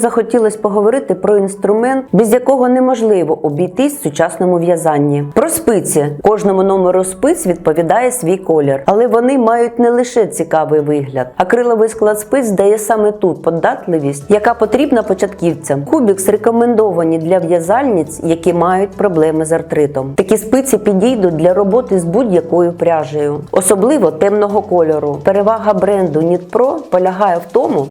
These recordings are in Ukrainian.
Захотілося поговорити про інструмент, без якого неможливо обійтись в сучасному в'язанні. Про спиці кожному номеру спиць відповідає свій колір, але вони мають не лише цікавий вигляд. Акриловий склад спиць дає саме ту податливість, яка потрібна початківцям. Кубікс рекомендовані для в'язальниць, які мають проблеми з артритом. Такі спиці підійдуть для роботи з будь-якою пряжею, особливо темного кольору. Перевага бренду Knit Pro полягає в тому,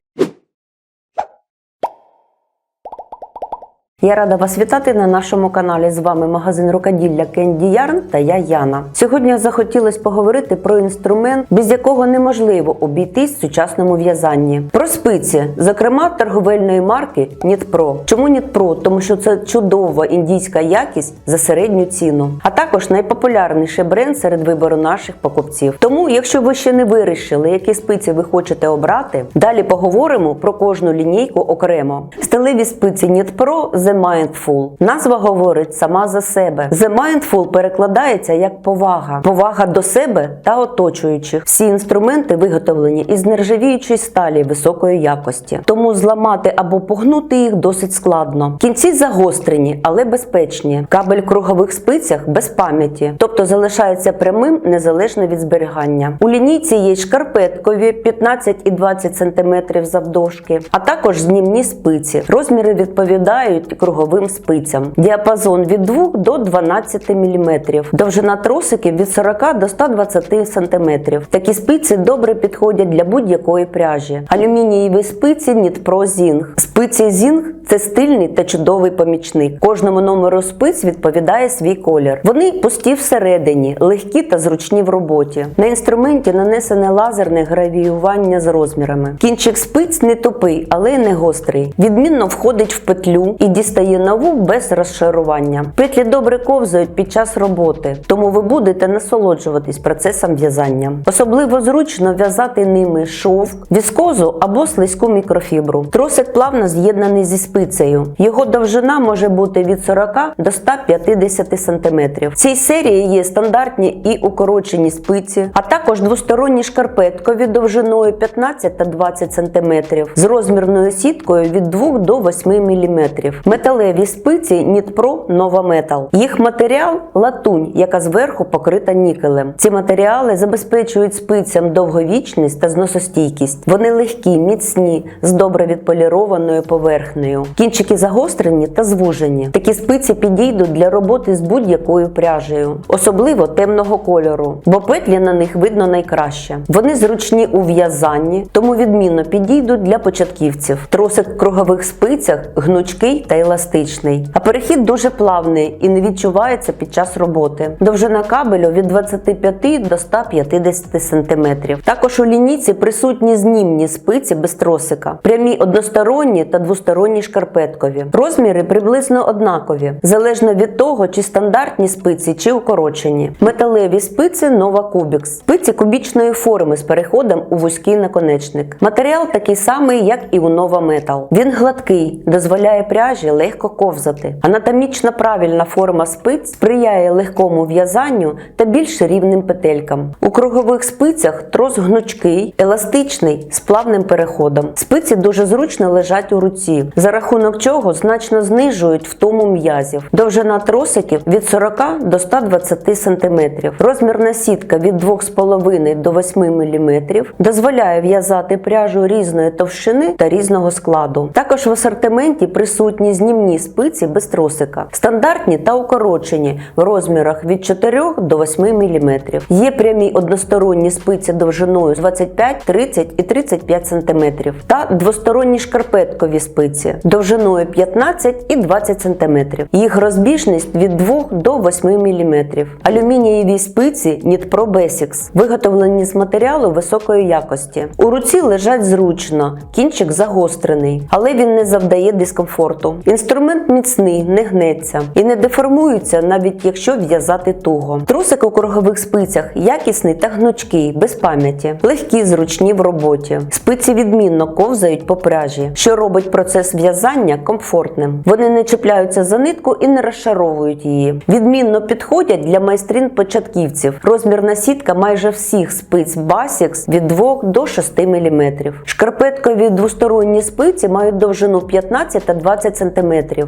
Я рада вас вітати на нашому каналі. З вами магазин рукоділля Candy Yarn та я Яна. Сьогодні захотілося поговорити про інструмент, без якого неможливо обійтись в сучасному в'язанні. Про спиці, зокрема торговельної марки Pro. Чому Pro? Тому що це чудова індійська якість за середню ціну, а також найпопулярніший бренд серед вибору наших покупців. Тому, якщо ви ще не вирішили, які спиці ви хочете обрати, далі поговоримо про кожну лінійку окремо. Сталеві спиці Pro The Mindful. Назва говорить сама за себе. The Mindful перекладається як повага, повага до себе та оточуючих. Всі інструменти виготовлені із нержавіючої сталі високої якості, тому зламати або погнути їх досить складно. Кінці загострені, але безпечні. Кабель кругових спицях без пам'яті, тобто залишається прямим незалежно від зберігання. У лінійці є шкарпеткові 15 і 20 см завдовжки, а також знімні спиці. Розміри відповідають круговим спицям. Діапазон від 2 до 12 мм. Довжина тросиків від 40 до 120 см. Такі спиці добре підходять для будь-якої пряжі. Алюмінієві спиці Pro Zing. Спиці Zing – це стильний та чудовий помічник. Кожному номеру спиць відповідає свій колір. Вони пусті всередині, легкі та зручні в роботі. На інструменті нанесене лазерне гравіювання з розмірами. Кінчик спиць не тупий, але й не гострий. Відмінно входить в петлю і дістає нову без розшарування. Петлі добре ковзають під час роботи, тому ви будете насолоджуватись процесом в'язання. Особливо зручно в'язати ними шовк, віскозу або слизьку мікрофібру. Тросик плавно з'єднаний зі спицею. Його довжина може бути від 40 до 150 см. В цій серії є стандартні і укорочені спиці, а також двосторонні шкарпеткові довжиною 15 та 20 см з розмірною сіткою від 2 до 8 мм. Металеві спиці Pro Nova Metal. Їх матеріал латунь, яка зверху покрита нікелем. Ці матеріали забезпечують спицям довговічність та зносостійкість. Вони легкі, міцні, з добре відполірованою поверхнею. Кінчики загострені та звужені. Такі спиці підійдуть для роботи з будь-якою пряжею, особливо темного кольору, бо петлі на них видно найкраще. Вони зручні у в'язанні, тому відмінно підійдуть для початківців. Тросик в кругових спицях гнучкий та еластичний. А перехід дуже плавний і не відчувається під час роботи. Довжина кабелю від 25 до 150 см. Також у лінійці присутні знімні спиці без тросика, прямі односторонні та двосторонні шкарпеткові. Розміри приблизно однакові, залежно від того, чи стандартні спиці, чи укорочені. Металеві спиці Nova Cubix. Спиці кубічної форми з переходом у вузький наконечник. Матеріал такий самий, як і у Nova Metal. Він гладкий, дозволяє пряжі легко ковзати. Анатомічно правильна форма спиць сприяє легкому в'язанню та більш рівним петелькам. У кругових спицях трос гнучкий, еластичний з плавним переходом. Спиці дуже зручно лежать у руці, за рахунок чого значно знижують втому м'язів. Довжина тросиків від 40 до 120 см. Розмірна сітка від 2,5 до 8 мм дозволяє в'язати пряжу різної товщини та різного складу. Також в асортименті присутні знімні спиці без тросика, стандартні та укорочені в розмірах від 4 до 8 мм. Є прямі односторонні спиці довжиною 25, 30 і 35 см та двосторонні шкарпеткові спиці довжиною 15 і 20 см. Їх розбіжність від 2 до 8 мм. Алюмінієві спиці Knit Pro Basics виготовлені з матеріалу високої якості. У руці лежать зручно, кінчик загострений, але він не завдає дискомфорту. Інструмент міцний, не гнеться і не деформується, навіть якщо в'язати туго. Трусик у кругових спицях якісний та гнучкий, без пам'яті, легкі, зручні в роботі. Спиці відмінно ковзають по пряжі, що робить процес в'язання комфортним. Вони не чіпляються за нитку і не розшаровують її. Відмінно підходять для майстрин початківців. Розмірна сітка майже всіх спиць Basics від 2 до 6 мм. Шкарпеткові двосторонні спиці мають довжину довжину 15 та 20 см.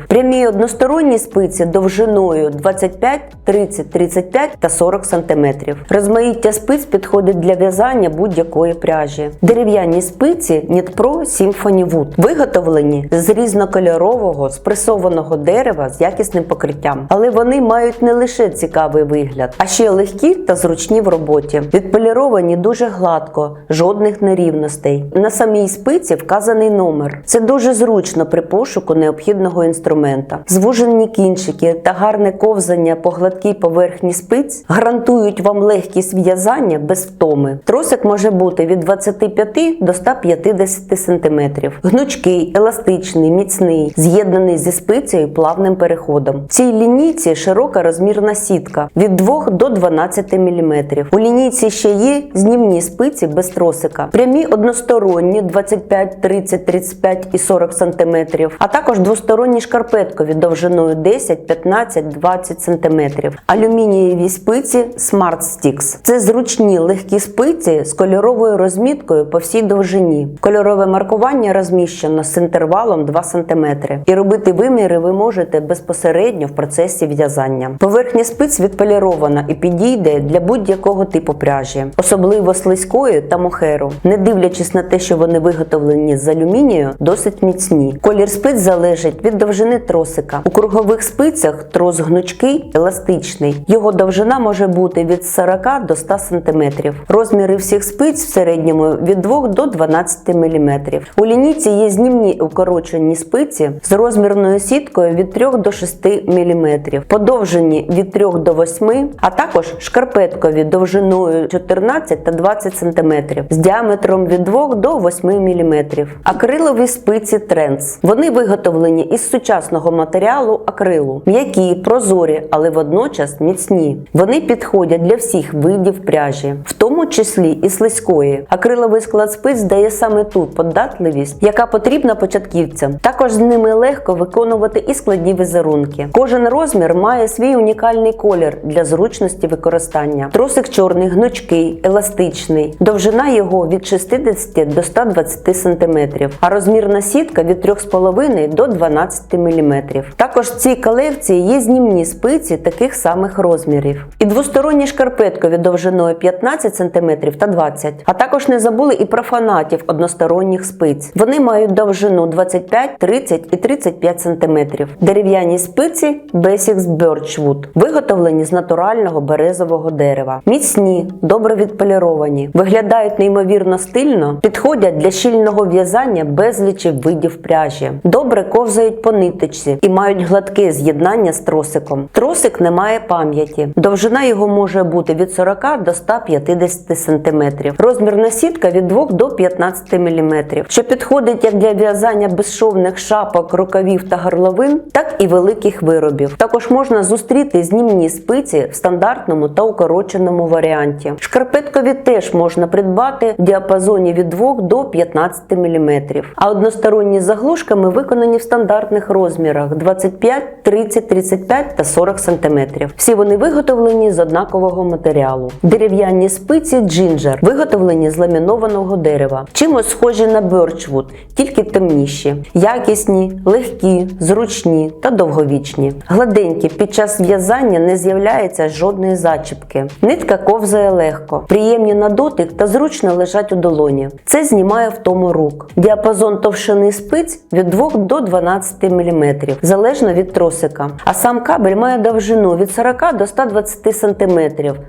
Прямі односторонні спиці довжиною 25, 30, 35 та 40 см. Розмаїття спиць підходить для в'язання будь-якої пряжі. Дерев'яні спиці Нітпро Symphony Wood виготовлені з різнокольорового спресованого дерева з якісним покриттям. Але вони мають не лише цікавий вигляд, а ще легкі та зручні в роботі. Відполіровані дуже гладко, жодних нерівностей. На самій спиці вказаний номер. Це дуже зручно при пошуку необхідного інструмента. Звужені кінчики та гарне ковзання по гладкій поверхні спиць гарантують вам легкість в'язання без втоми. Тросик може бути від 25 до 150 см. Гнучкий, еластичний, міцний, з'єднаний зі спицею плавним переходом. В цій лінійці широка розмірна сітка від 2 до 12 мм. У лінійці ще є знімні спиці без тросика, прямі односторонні 25, 30, 35 і 40 см, а також двосторонні шкарпеткові довжиною 10, 15, 20 см. Алюмінієві спиці Smart Sticks. Це зручні легкі спиці з кольоровою розміткою по всій довжині. Кольорове маркування розміщено з інтервалом 2 см. І робити виміри ви можете безпосередньо в процесі в'язання. Поверхня спиць відполірована і підійде для будь-якого типу пряжі, особливо слизької та мохеру. Не дивлячись на те, що вони виготовлені з алюмінію, досить міцні. Колір спиць залежить від довжини тросика. У кругових спицях трос гнучкий, еластичний. Його довжина може бути від 40 до 100 см. Розміри всіх спиць в середньому від 2 до 12 мм. У лінійці є знімні укорочені спиці з розмірною сіткою від 3 до 6 мм, подовжені від 3 до 8, а також шкарпеткові довжиною 14 та 20 см з діаметром від 2 до 8 мм. Акрилові спиці Trends. Вони виготовлені із сучасного матеріалу акрилу, м'які, прозорі, але водночас міцні. Вони підходять для всіх видів пряжі, в тому числі і слизької. Акриловий склад спиць дає саме ту податливість, яка потрібна початківцям. Також з ними легко виконувати і складні візерунки. Кожен розмір має свій унікальний колір для зручності використання. Тросик чорний, гнучкий, еластичний. Довжина його від 60 до 120 см, а розмірна сітка від 3,5 до 12 мм. Також в цій колекції є знімні спиці таких самих розмірів. І двосторонні шкарпеткові довжиною 15 см та 20 А також не забули і про фанатів односторонніх спиць. Вони мають довжину 25, 30 і 35 см. Дерев'яні спиці Basics Birchwood, виготовлені з натурального березового дерева. Міцні, добре відполіровані, виглядають неймовірно стильно, підходять для щільного в'язання безлічі видів пряжі. Добре ковзають по ниточці і мають гладке з'єднання з тросиком. Тросик не має пам'яті. Довжина його може бути від 40 до 150 см. Розмірна сітка від 2 до 15 мм, що підходить як для в'язання безшовних шапок, рукавів та горловин, так і великих виробів. Також можна зустріти знімні спиці в стандартному та укороченому варіанті. Шкарпеткові теж можна придбати в діапазоні від 2 до 15 мм, а односторонні заглушками виконані в стандартних розмірах 25, 30, 35 та 40 см. Всі вони виготовлені з однакового матеріалу. Дерев'яні спиці Ginger виготовлені з ламінованого дерева, чимось схожі на Birchwood, тільки темніші, якісні, легкі, зручні та довговічні. Гладенькі під час в'язання не з'являється жодної зачіпки. Нитка ковзає легко, приємні на дотик та зручно лежать у долоні. Це знімає втому рук. Діапазон товщини спиць від 2 до 12 мм, залежно від тросика. А сам кабель має довжину від 40 до 120 см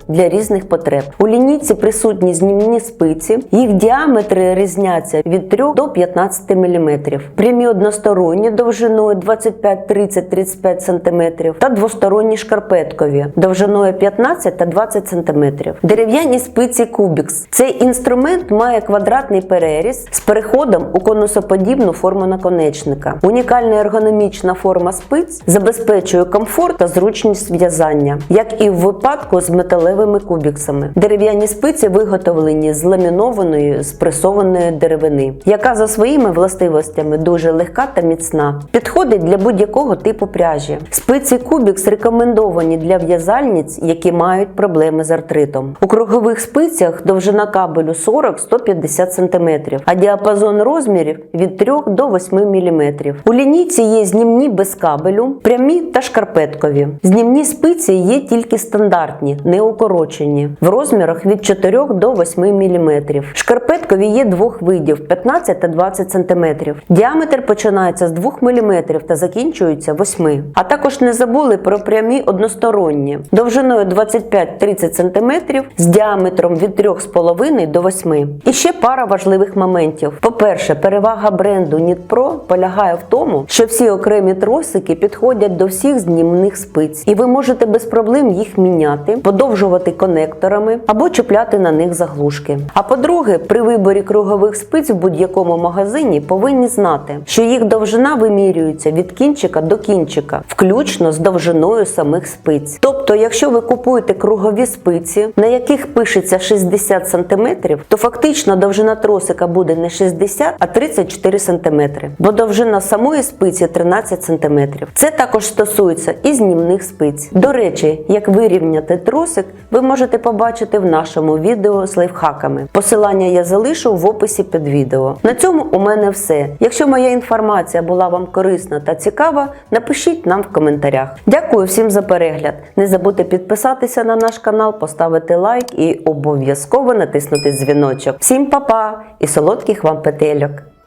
для різних потреб. У лінійці присутні знімні спиці, їх діаметри різняться від 3 до 15 мм. Прямі односторонні довжиною 25, 30, 35 см та двосторонні шкарпеткові довжиною 15 та 20 см. Дерев'яні спиці Кубікс. Цей інструмент має квадратний переріз з переходом у конусоподібну форму наконечника. Унікальна ергономічна форма спиць забезпечує комфорт та зручність в'язання, як і в випадку з металевими кубіксами. Дерев'яні спиці виготовлені з ламінованої спресованої деревини, яка за своїми властивостями дуже легка та міцна. Підходить для будь-якого типу пряжі. Спиці Кубікс рекомендовані для в'язальниць, які мають проблеми з артритом. У кругових спицях довжина кабелю 40-150 см, а діапазон розмірів від 3 до 8 мм. У лінійці є знімні без кабелю, прямі та шкарпеткові. Знімні спиці є тільки стандартні, не укорочені, в розмірах від 4 до 8 мм. Шкарпеткові є двох видів 15 та 20 см. Діаметр починається з 2 мм та закінчується 8 А також не забули про прямі односторонні довжиною 25-30 см з діаметром від 3,5 до 8. І ще пара важливих моментів. По-перше, перевага бренду Knit Pro полягає в що всі окремі тросики підходять до всіх знімних спиць, і ви можете без проблем їх міняти, подовжувати конекторами або чіпляти на них заглушки. А по-друге, при виборі кругових спиць в будь-якому магазині повинні знати, що їх довжина вимірюється від кінчика до кінчика, включно з довжиною самих спиць. Тобто, якщо ви купуєте кругові спиці, на яких пишеться 60 см, то фактично довжина тросика буде не 60, а 34 см, бо довжина самої спиці 13 см. Це також стосується і знімних спиць. До речі, як вирівняти тросик, ви можете побачити в нашому відео з лайфхаками. Посилання я залишу в описі під відео. На цьому у мене все. Якщо моя інформація була вам корисна та цікава, напишіть нам в коментарях. Дякую всім за перегляд. Не забудьте підписатися на наш канал, поставити лайк і обов'язково натиснути дзвіночок. Всім па-па і солодких вам петельок!